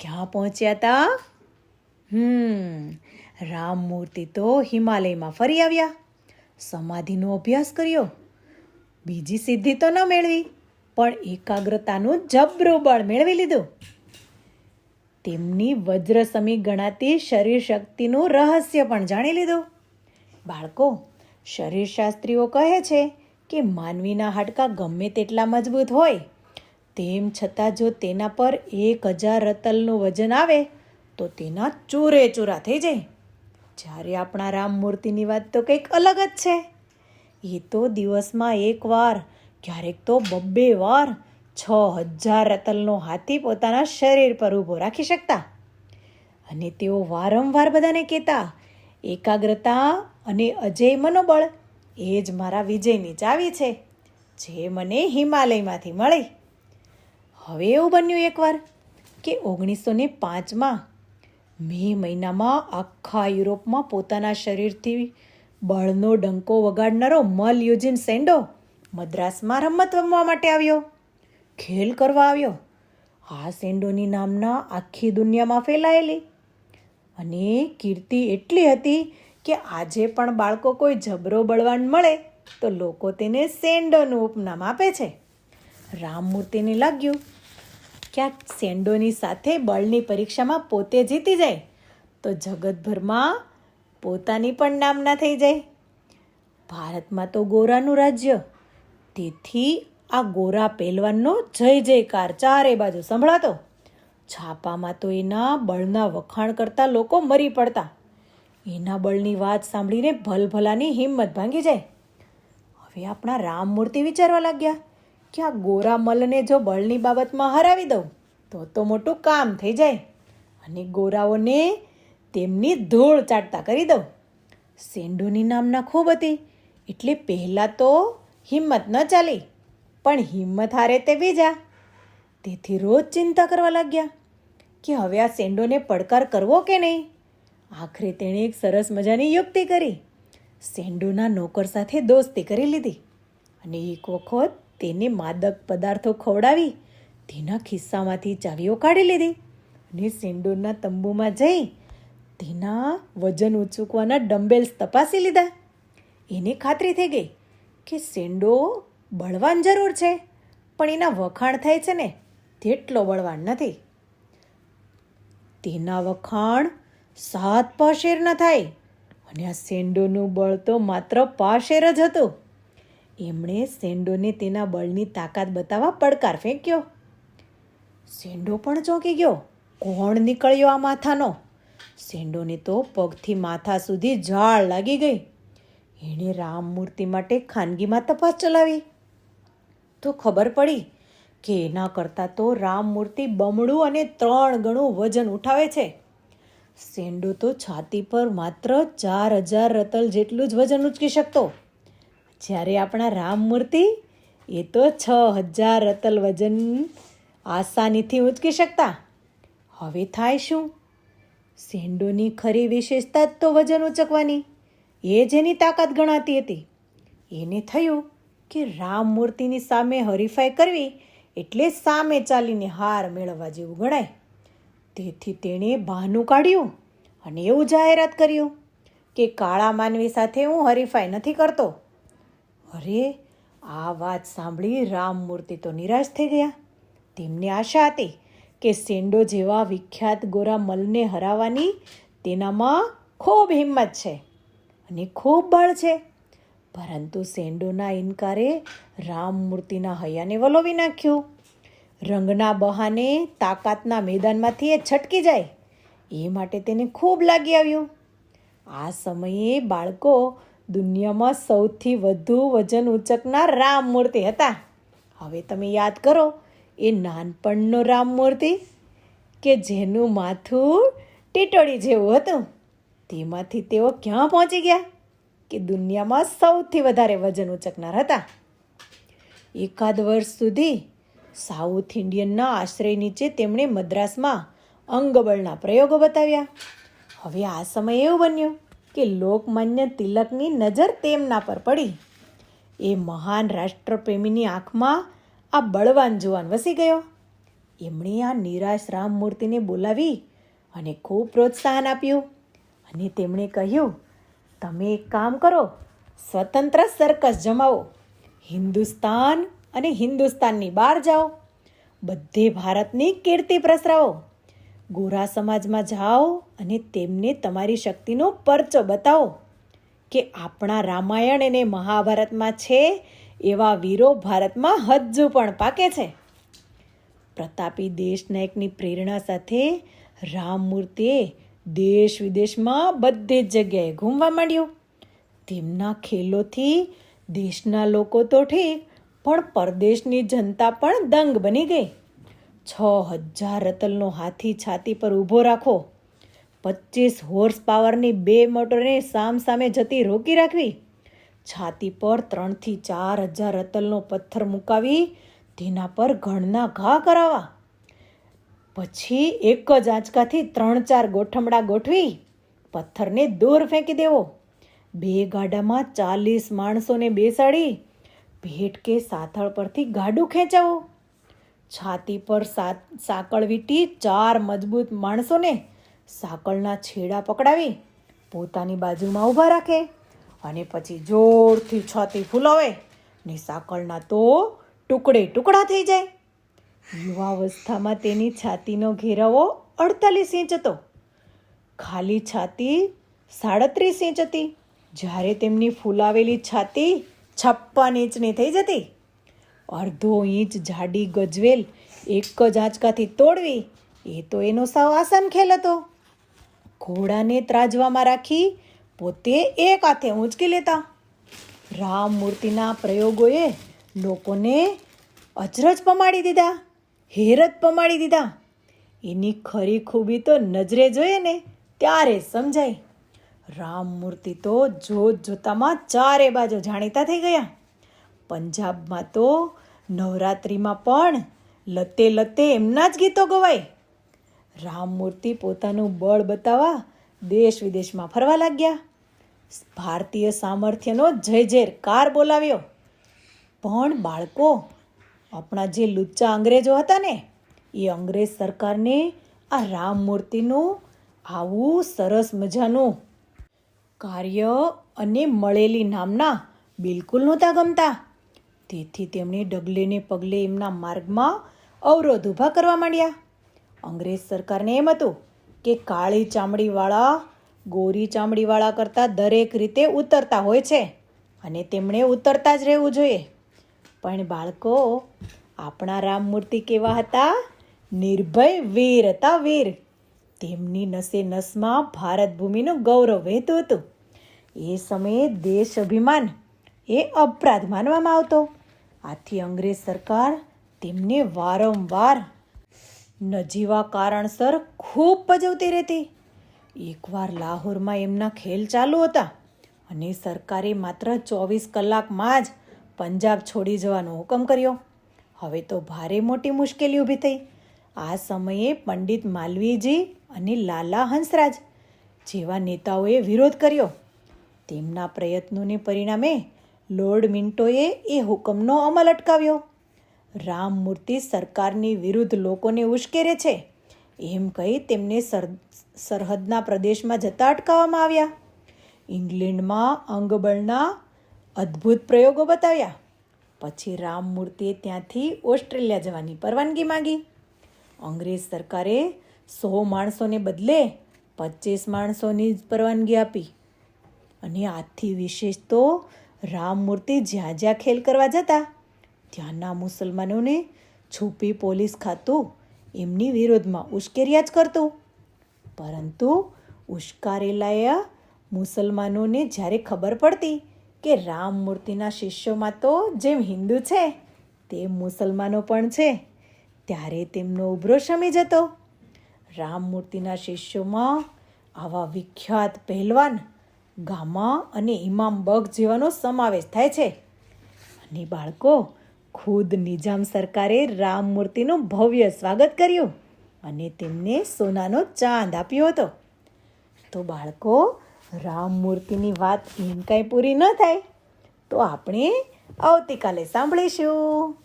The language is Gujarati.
ક્યાં પહોંચ્યા તા? હમ, રામ મૂર્તિ તો હિમાલયમાં ફરી આવ્યા. સમાધિનો અભ્યાસ કર્યો. બીજી સિદ્ધિ તો ન મેળવી, પણ એકાગ્રતાનું જબરું મેળવી લીધું. તેમની વજ્રસમી ગણાતી શરીર શક્તિનું રહસ્ય પણ જાણી લીધું. બાળકો, શરીરશાસ્ત્રીઓ કહે છે કે માનવીના હાડકાં ગમે તેટલા મજબૂત હોય તેમ છતાં જો તેના પર એક હજાર રતલનું વજન આવે, તો તેના ચૂરે ચૂરા થઈ જાય. જ્યારે આપણા રામ મૂર્તિની વાત તો કંઈક અલગ જ છે. એ તો દિવસમાં એક વાર, ક્યારેક તો બબ્બે વાર છ હજાર રતલનો હાથી પોતાના શરીર પર ઊભો રાખી શકતા. અને તેઓ વારંવાર બધાને કહેતા, એકાગ્રતા અને અજય મનોબળ એ જ મારા વિજયની ચાવી છે, જે મને હિમાલયમાંથી મળી. હવે એવું બન્યું એકવાર કે ઓગણીસો ને પાંચમાં મે મહિનામાં આખા યુરોપમાં પોતાના શરીરથી બળનો ડંકો વગાડનારો મલ યુજિન સેન્ડો મદ્રાસમાં રમત રમવા માટે આવ્યો. ખેલ કરવા આવ્યો. આ સેન્ડોની નામના આખી દુનિયામાં ફેલાયેલી. અને કીર્તિ એટલી હતી કે આજે પણ બાળકો કોઈ જબરો બળવાન મળે તો લોકો તેને સેન્ડોનું ઉપનામ આપે છે. રામમૂર્તિને લાગ્યું કે આ સેન્ડોની સાથે બળની પરીક્ષામાં પોતે જીતી જાય, તો જગતભરમાં પોતાની પણ નામના થઈ જાય. ભારતમાં તો ગોરાનું રાજ્ય, તેથી આ ગોરા પહેલવાનનો જય જયકાર ચારે બાજુ સંભળાતો. છાપામાં તો એના બળના વખાણ કરતા લોકો મરી પડતા. એના બળની વાત સાંભળીને ભલભલાની હિંમત ભાંગી જાય. હવે આપણા રામમૂર્તિ વિચારવા લાગ્યા. કે આ ગોરા મલને જો બળની બાબતમાં હરાવી દઉં, તો તો મોટું કામ થઈ જાય. અને ગોરાઓને તેમની ધૂળ ચાટતા કરી દઉં. સેન્ડુની નામના ખૂબ હતી, એટલે પહેલાં તો હિંમત ન ચાલી, પણ હિંમત હારે તે બીજા. તેથી રોજ ચિંતા કરવા લાગ્યા કે હવે આ સેન્ડોને પડકાર કરવો કે નહીં? આખરે તેણે એક સરસ મજાની યુક્તિ કરી. સેન્ડોના નોકર સાથે દોસ્તી કરી લીધી. અને એક વખત તેને માદક પદાર્થો ખવડાવી તેના ખિસ્સામાંથી ચાવીઓ કાઢી લીધી અને સેન્ડોના તંબુમાં જઈ તેના વજન ઉચૂકવાના ડમ્બેલ્સ તપાસી લીધા. એને ખાતરી થઈ ગઈ કે સેન્ડો બળવાન જરૂર છે, પણ એના વખાણ થાય છે ને તેટલો બળવાન નથી. તેના વખાણ સાત પાશેર ન થાય અને આ સેન્ડોનું બળ તો માત્ર પાશેર જ હતું. એમણે સેન્ડોને તેના બળની તાકાત બતાવવા પડકાર ફેંક્યો. સેન્ડો પણ ચોંકી ગયો. કોણ નીકળ્યો આ માથાનો? સેન્ડોને તો પગથી માથા સુધી ઝાળ લાગી ગઈ. એણે રામમૂર્તિ માટે ખાનગીમાં તપાસ ચલાવી. તો ખબર પડી કે એના કરતાં તો રામમૂર્તિ બમણું અને ત્રણ ગણું વજન ઉઠાવે છે. સેન્ડો તો છાતી પર માત્ર ચાર હજાર રતલ જેટલું જ વજન ઉચકી શકતો. જ્યારે આપણા રામમૂર્તિ એ તો છ હજાર રતલ વજન આસાનીથી ઊંચકી શકતા. હવે થાય શું? સેન્ડોની ખરી વિશેષતા જ તો વજન ઉચકવાની. એ જેની તાકાત ગણાતી હતી. એને થયું કે રામમૂર્તિની સામે હરીફાઈ કરવી એટલે સામે ચાલીને હાર મેળવવા જેવું ગણાય. તેથી તેણે બહાનું કાઢ્યું અને એવું જાહેરાત કર્યું કે કાળા માનવી સાથે હું હરીફાઈ નથી કરતો. અરે, આ વાત સાંભળી રામમૂર્તિ તો નિરાશ થઈ ગયા. તેમને આશા હતી કે સેન્ડો જેવા વિખ્યાત ગોરા મલને હરાવવાની તેનામાં ખૂબ હિંમત છે અને ખૂબ બળ છે. પરંતુ સેન્ડોના ઇનકારે રામમૂર્તિના હૈયાને વલોવી નાખ્યું. રંગના બહાને તાકાતના મેદાનમાંથી એ છટકી જાય. એ માટે તેને ખૂબ લાગી આવ્યું. આ સમયે બાળકો દુનિયામાં સૌથી વધુ વજન ઉચકનાર રામમૂર્તિ હતા. હવે તમે યાદ કરો, એ નાનપણનો રામમૂર્તિ કે જેનું માથું ટીટોળી જેવું હતું. તેમાંથી તેઓ ક્યાં પહોંચી ગયા કે દુનિયામાં સૌથી વધારે વજન ઉંચકનાર હતા? એકાદ વર્ષ સુધી સાઉથ ઇન્ડિયનના આશ્રય નીચે તેમણે મદ્રાસમાં અંગબળના પ્રયોગો બતાવ્યા. હવે આ સમયે એવું બન્યું કે લોકમાન્ય તિલકની નજર તેમના પર પડી. એ મહાન રાષ્ટ્રપ્રેમીની આંખમાં આ બળવાન જુવાન વસી ગયો. એમણે આ નિરાશ રામ મૂર્તિને બોલાવી અને ખૂબ પ્રોત્સાહન આપ્યું અને તેમણે કહ્યું, તમે એક કામ કરો, સ્વતંત્ર સર્કસ જમાવો. હિન્દુસ્તાન અને હિન્દુસ્તાનની બહાર જાઓ. બધે ભારતની કીર્તિ પ્રસરાવો. ગોરા સમાજમાં જાઓ અને તેમને તમારી શક્તિનો પરચો બતાવો કે આપણા રામાયણ અને મહાભારતમાં છે, એવા વીરો ભારતમાં હજુ પણ પાકે છે. પ્રતાપી દેશનાયકની પ્રેરણા સાથે રામમૂર્તિએ દેશ વિદેશમાં બધી જ જગ્યાએ ઘૂમવા માંડ્યું. તેમના ખેલોથી દેશના લોકો તો ઠીક, પણ પરદેશની જનતા પણ દંગ બની ગઈ. છ હજાર રતલનો હાથી છાતી પર ઊભો રાખો. પચીસ હોર્સ પાવરની બે મોટરને સામ સામે જતી રોકી રાખવી. છાતી પર ત્રણથી ચાર હજાર રતલનો પથ્થર મુકાવી તેના પર ઘણના ઘા કરાવવા. પછી એક જ આંચકાથી ત્રણ ચાર ગોઠમડા ગોઠવી પથ્થરને દૂર ફેંકી દેવો. બે ગાડામાં ચાલીસ માણસોને બેસાડી ભેટ કે સાથળ પરથી ગાડું ખેંચાવો. છાતી પર સાંકળ વીંટી ચાર મજબૂત માણસોને સાંકળના છેડા પકડાવી પોતાની બાજુમાં ઊભા રાખે અને પછી જોરથી છાતી ફૂલાવે ને સાંકળના તો ટુકડે ટુકડા થઈ જાય. યુવાવસ્થામાં તેની છાતીનો ઘેરાવો અડતાલીસ ઇંચ હતો. ખાલી છાતી સાડત્રીસ ઇંચ હતી. જ્યારે તેમની ફૂલાવેલી છાતી છપ્પન ઇંચની થઈ જતી અડધો ઇંચ જાડી ગજવેલ એક જ આંચકાથી તોડવી, એ તો એનો સાવ આસાન ખેલ હતો. ઘોડાને ત્રાજવામાં રાખી પોતે એક હાથે ઊંચકી લેતા. રામ મૂર્તિના પ્રયોગોએ લોકોને અચરજ પમાડી દીધા, હેરત પમાડી દીધા. એની ખરી ખૂબી તો નજરે જોઈએ ને ત્યારે સમજાય. રામ મૂર્તિ તો જોત જોતામાં ચારે બાજુ જાણીતા થઈ ગયા. પંજાબમાં તો નવરાત્રિમાં પણ લતે લતે એમના જ ગીતો ગવાય. રામમૂર્તિ પોતાનું બળ બતાવવા દેશ વિદેશમાં ફરવા લાગ્યા. ભારતીય સામર્થ્યનો જય જયકાર બોલાવ્યો. પણ બાળકો, આપણા જે લુચ્ચા અંગ્રેજો હતા ને, એ અંગ્રેજ સરકારને આ રામ મૂર્તિનું આવું સરસ મજાનું કાર્ય અને મળેલી નામના બિલકુલ નહોતા ગમતા. તેથી તેમણે ડગલે ને પગલે એમના માર્ગમાં અવરોધ ઊભા કરવા માંડ્યા. અંગ્રેજ સરકારને એમ હતું કે કાળી ચામડીવાળા, ગોરી ચામડીવાળા કરતાં દરેક રીતે ઉતરતા હોય છે અને તેમણે ઉતરતા જ રહેવું જોઈએ. પણ બાળકો, આપણા રામમૂર્તિ કેવા હતા? નિર્ભય વીર હતા વીર. તેમની નસે નસમાં ભારત ભૂમિનું ગૌરવ વહેતું હતું. એ સમયે દેશ અભિમાન એ અપરાધ માનવામાં આવતો. આથી અંગ્રેજ સરકાર તેમને વારંવાર નજીવા કારણસર ખૂબ પજવતી રહેતી. એકવાર લાહોરમાં એમના ખેલ ચાલુ હતા અને સરકારે માત્ર ચોવીસ કલાકમાં જ પંજાબ છોડી જવાનો હુકમ કર્યો. હવે તો ભારે મોટી મુશ્કેલી ઊભી થઈ. આ સમયે પંડિત માલવીયજી અને લાલા હંસરાજ જેવા નેતાઓએ વિરોધ કર્યો. તેમના પ્રયત્નોને પરિણામે લોર્ડ મિન્ટોએ એ હુકમનો અમલ અટકાવ્યો. રામમૂર્તિ સરકારની વિરુદ્ધ લોકોને ઉશ્કેરે છે. એમ કહી તેમને સર, સરહદના પ્રદેશમાં જતા અટકાવવામાં આવ્યા. ઇંગ્લેન્ડમાં અંગબળના અદ્ભુત પ્રયોગો બતાવ્યા. પછી રામમૂર્તિએ ત્યાંથી ઓસ્ટ્રેલિયા જવાની પરવાનગી માંગી. અંગ્રેજ સરકારે સો માણસોને બદલે પચીસ માણસોની જ પરવાનગી આપી. અને આથી વિશેષ તો રામમૂર્તિ જ્યાં જ્યાં ખેલ કરવા જતા, ત્યાંના મુસલમાનોને છુપી પોલીસ ખાતું, એમની વિરોધમાં ઉશ્કેર્યા જ કરતું. પરંતુ ઉશ્કારેલાયા મુસલમાનોને જ્યારે ખબર પડતી કે રામ મૂર્તિના શિષ્યોમાં તો જેમ હિન્દુ છે, તેમ મુસલમાનો પણ છે, ત્યારે તેમનો ઉભરો શમી જતો. રામ મૂર્તિના શિષ્યોમાં આવા વિખ્યાત પહેલવાન ગામા અને ઇમામ બગ જેવાનો સમાવેશ થાય છે. અને બાળકો, ખુદ નિજામ સરકારે રામમૂર્તિનું ભવ્ય સ્વાગત કર્યું અને તેમને સોનાનો ચાંદ આપ્યો હતો. તો બાળકો રામમૂર્તિની વાત એમ કાંઈ પૂરી ન થાય. તો આપણે આવતીકાલે સાંભળીશું.